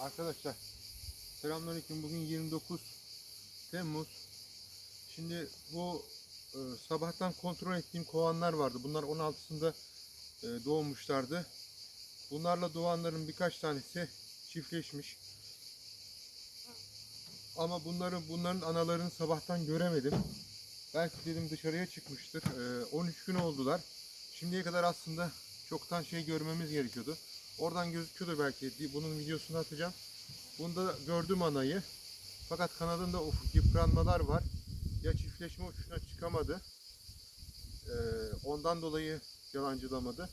Arkadaşlar selamünaleyküm. Bugün 29 Temmuz. Şimdi bu e, sabahtan kontrol ettiğim kovanlar vardı. Bunlar 16'sında e, doğmuşlardı. Bunlarla doğanların birkaç tanesi çiftleşmiş. Ama bunları bunların analarını sabahtan göremedim. Belki dedim dışarıya çıkmıştır. E, 13 gün oldular. Şimdiye kadar aslında çoktan şey görmemiz gerekiyordu. Oradan gözüküyordur belki. Bunun videosunu atacağım. Bunda gördüm anayı. Fakat kanadında ufuk yıpranmalar var. Ya çiftleşme uçuşuna çıkamadı. Ee, ondan dolayı yalancılamadı.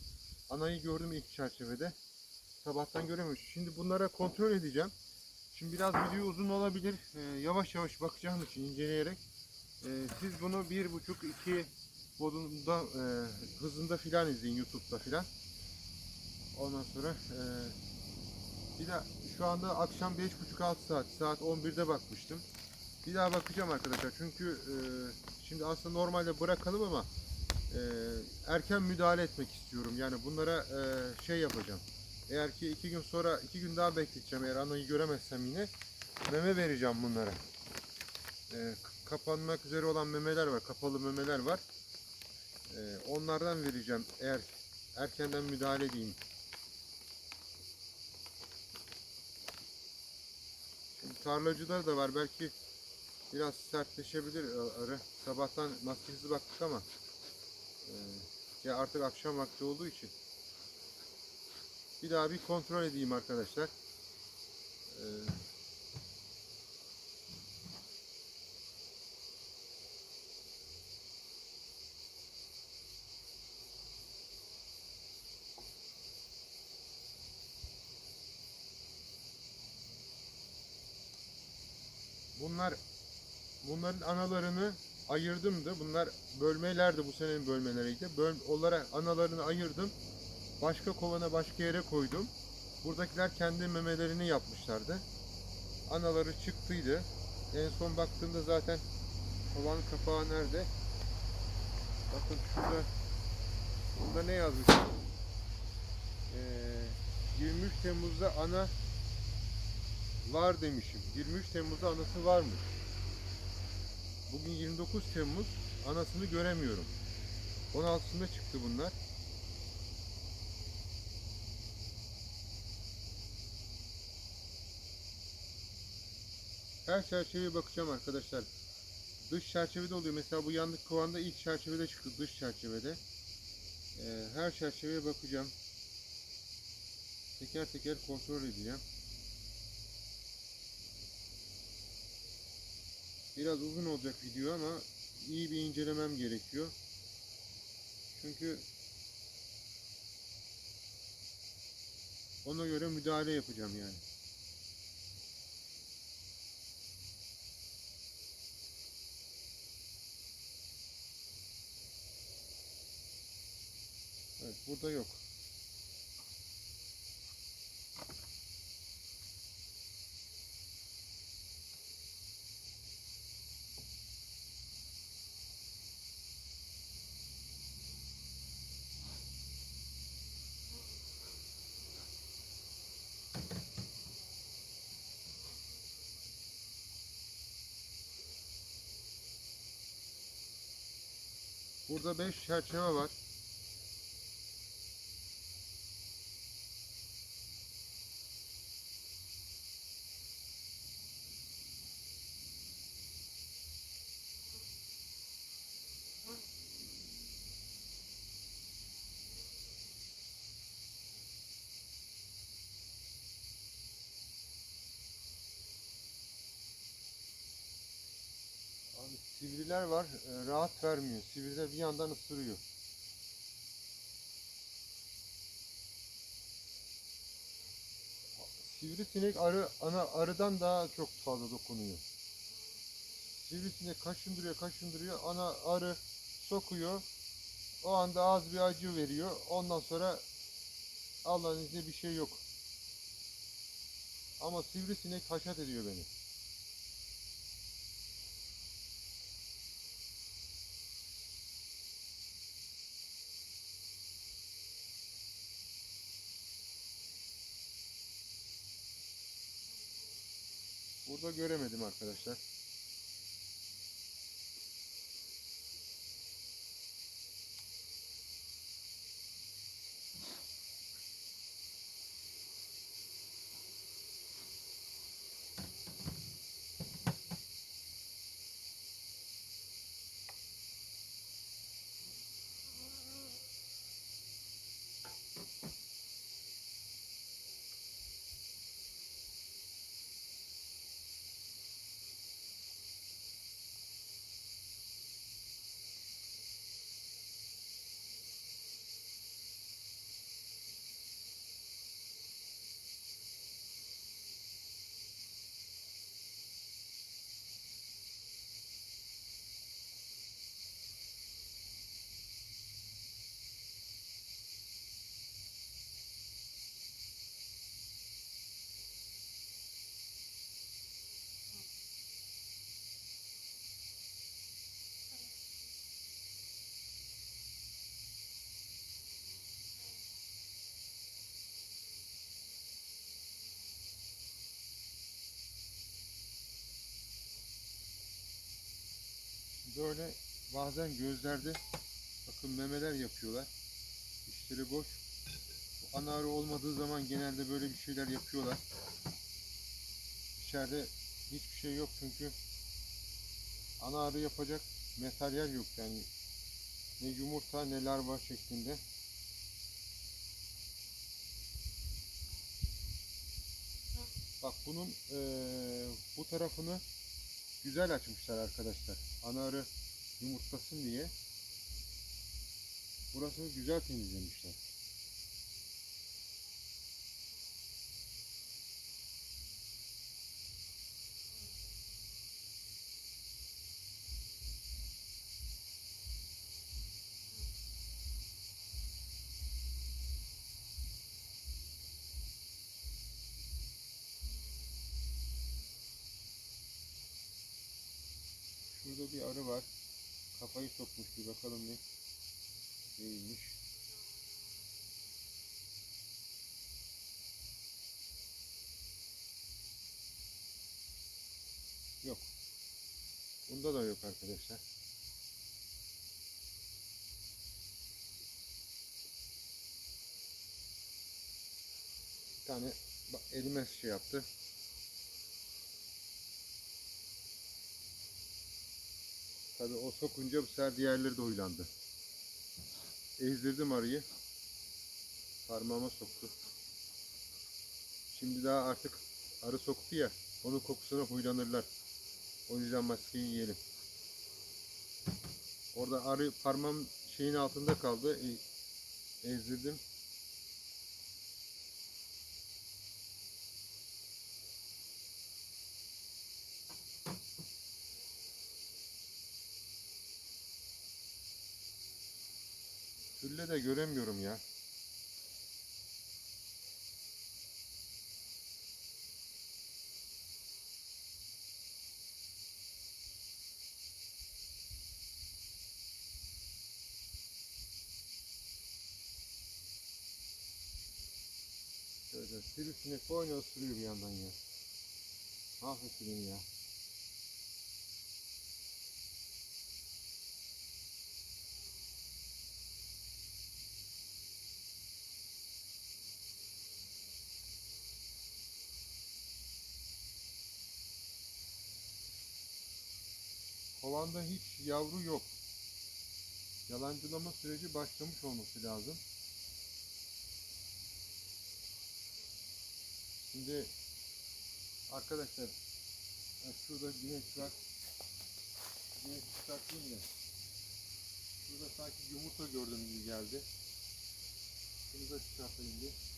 Anayı gördüm ilk çerçevede. Sabahtan göremiyoruz. Şimdi bunlara kontrol edeceğim. Şimdi biraz video uzun olabilir. Ee, yavaş yavaş bakacağım için inceleyerek. Ee, siz bunu bir buçuk iki bodunda e, hızında filan izleyin YouTube'da filan. Ondan sonra e, bir de şu anda akşam 5.30-6 saat, saat 11'de bakmıştım. Bir daha bakacağım arkadaşlar çünkü e, şimdi aslında normalde bırakalım ama e, erken müdahale etmek istiyorum. Yani bunlara e, şey yapacağım. Eğer ki iki gün sonra, iki gün daha bekleteceğim eğer anayı göremezsem yine meme vereceğim bunlara. E, kapanmak üzere olan memeler var, kapalı memeler var. E, onlardan vereceğim eğer erkenden müdahale edeyim. Tarlacılar da var. Belki biraz sertleşebilir arı. Sabahtan maskesiz baktık ama e, ya artık akşam vakti olduğu için bir daha bir kontrol edeyim arkadaşlar. E, Bunlar bunların analarını ayırdım da bunlar bölmelerdi bu senenin bölmeleriydi. Böl, olarak analarını ayırdım. Başka kovana başka yere koydum. Buradakiler kendi memelerini yapmışlardı. Anaları çıktıydı. En son baktığımda zaten kovanın kapağı nerede? Bakın şurada bunda ne yazmış? Ee, 23 Temmuz'da ana var demişim. 23 Temmuz'da anası varmış. Bugün 29 Temmuz. Anasını göremiyorum. 16'sında çıktı bunlar. Her çerçeveye bakacağım arkadaşlar. Dış çerçevede oluyor. Mesela bu yandık kovanda ilk çerçevede çıktı. Dış çerçevede. Ee, her çerçeveye bakacağım. Teker teker kontrol edeceğim. Biraz uzun olacak video ama iyi bir incelemem gerekiyor. Çünkü ona göre müdahale yapacağım yani. Evet burada yok. Burada 5 çerçeve var. Sivriler var, e, rahat vermiyor. Sivriler bir yandan ısırıyor. Sivrisinek arı, ana arıdan daha çok fazla dokunuyor. Sivrisinek kaşındırıyor, kaşındırıyor. Ana arı sokuyor. O anda az bir acı veriyor. Ondan sonra Allah'ın izniyle bir şey yok. Ama sivrisinek haşat ediyor beni. Burada göremedim arkadaşlar. Böyle bazen gözlerde bakın memeler yapıyorlar. İşleri boş. Bu ana arı olmadığı zaman genelde böyle bir şeyler yapıyorlar. İçeride hiçbir şey yok çünkü ana arı yapacak materyal yok yani. Ne yumurta ne larva şeklinde. Bak bunun eee, bu tarafını güzel açmışlar arkadaşlar. Ana arı yumurtlasın diye. Burasını güzel temizlemişler. Bir arı var. Kafayı sokmuş bir bakalım ne neymiş. Yok. Bunda da yok arkadaşlar. Bir tane elime şey yaptı. Tabii o sokunca bu sefer diğerleri de huylandı. Ezdirdim arıyı. Parmağıma soktu. Şimdi daha artık arı soktu ya. Onun kokusuna huylanırlar. O yüzden maskeyi yiyelim. Orada arı parmağım şeyin altında kaldı. E, ezdirdim. Tülle de göremiyorum ya. Şöyle sivrisinek boyuna ısırıyor bir yandan ya. Mahvetti beni ya. Kovanda hiç yavru yok. Yalancılama süreci başlamış olması lazım. Şimdi arkadaşlar ha, şurada güneş var. Güneş çıkartayım da. Şurada sanki yumurta gördüm gibi geldi. Şunu da çıkartayım bir.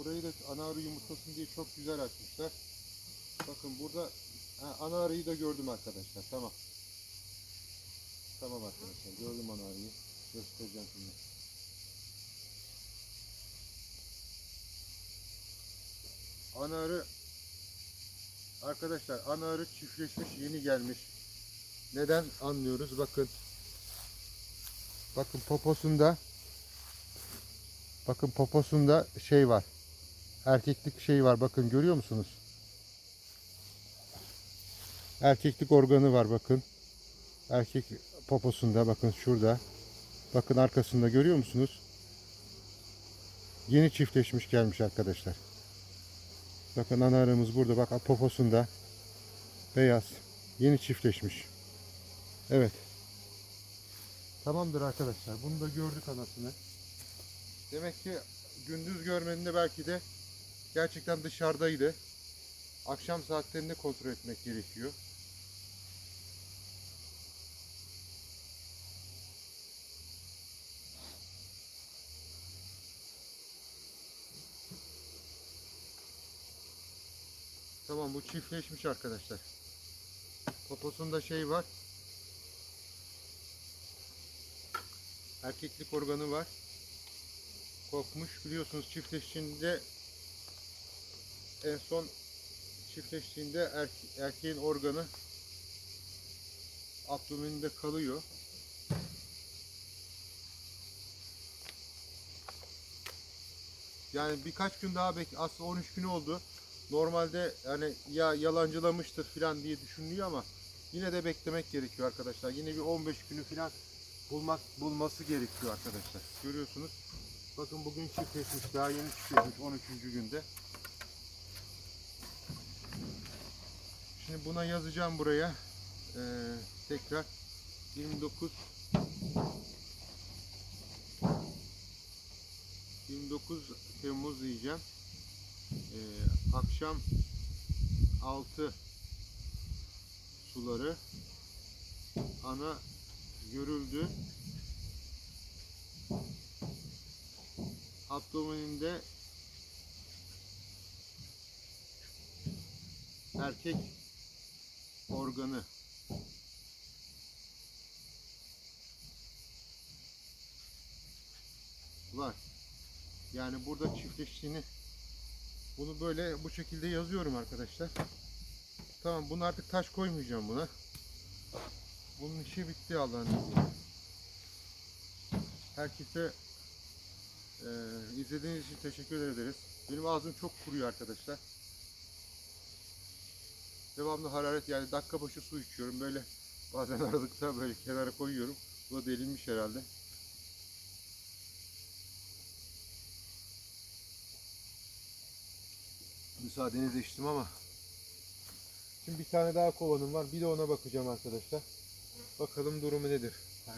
Burayı da ana arı yumurtlasın diye çok güzel açmışlar. Bakın burada ha, ana arıyı da gördüm arkadaşlar. Tamam. Tamam arkadaşlar. Gördüm ana arıyı. Göstereceğim şimdi. Ana arı Arkadaşlar ana arı çiftleşmiş yeni gelmiş. Neden anlıyoruz? Bakın. Bakın poposunda Bakın poposunda şey var. Erkeklik şey var. Bakın görüyor musunuz? Erkeklik organı var bakın. Erkek poposunda bakın şurada. Bakın arkasında görüyor musunuz? Yeni çiftleşmiş gelmiş arkadaşlar. Bakın ana arımız burada. Bak poposunda. Beyaz. Yeni çiftleşmiş. Evet. Tamamdır arkadaşlar. Bunu da gördük anasını. Demek ki gündüz görmeninde belki de gerçekten dışarıdaydı. Akşam saatlerinde kontrol etmek gerekiyor. Tamam bu çiftleşmiş arkadaşlar. Poposunda şey var. Erkeklik organı var. Kopmuş. Biliyorsunuz çiftleştiğinde en son çiftleştiğinde erke- erkeğin organı abdomeninde kalıyor. Yani birkaç gün daha bek aslında 13 gün oldu. Normalde yani ya yalancılamıştır falan diye düşünülüyor ama yine de beklemek gerekiyor arkadaşlar. Yine bir 15 günü falan bulmak bulması gerekiyor arkadaşlar. Görüyorsunuz. Bakın bugün çiftleşmiş. Daha yeni çiftleşmiş 13. günde. Şimdi buna yazacağım buraya. Ee, tekrar 29 29 Temmuz diyeceğim. Ee, akşam 6 suları ana görüldü. Abdomeninde erkek organı var. Yani burada çiftleştiğini bunu böyle bu şekilde yazıyorum arkadaşlar. Tamam bunu artık taş koymayacağım buna. Bunun işi bitti Allah'ın izniyle. Herkese e, izlediğiniz için teşekkür ederiz. Benim ağzım çok kuruyor arkadaşlar. Devamlı hararet yani dakika başı su içiyorum. Böyle bazen aralıkta böyle kenara koyuyorum. Bu da delinmiş herhalde. Müsaadenizi içtim ama Şimdi bir tane daha kovanım var. Bir de ona bakacağım arkadaşlar. Bakalım durumu nedir.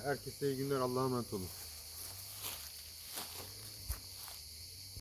Herkese iyi günler. Allah'a emanet olun.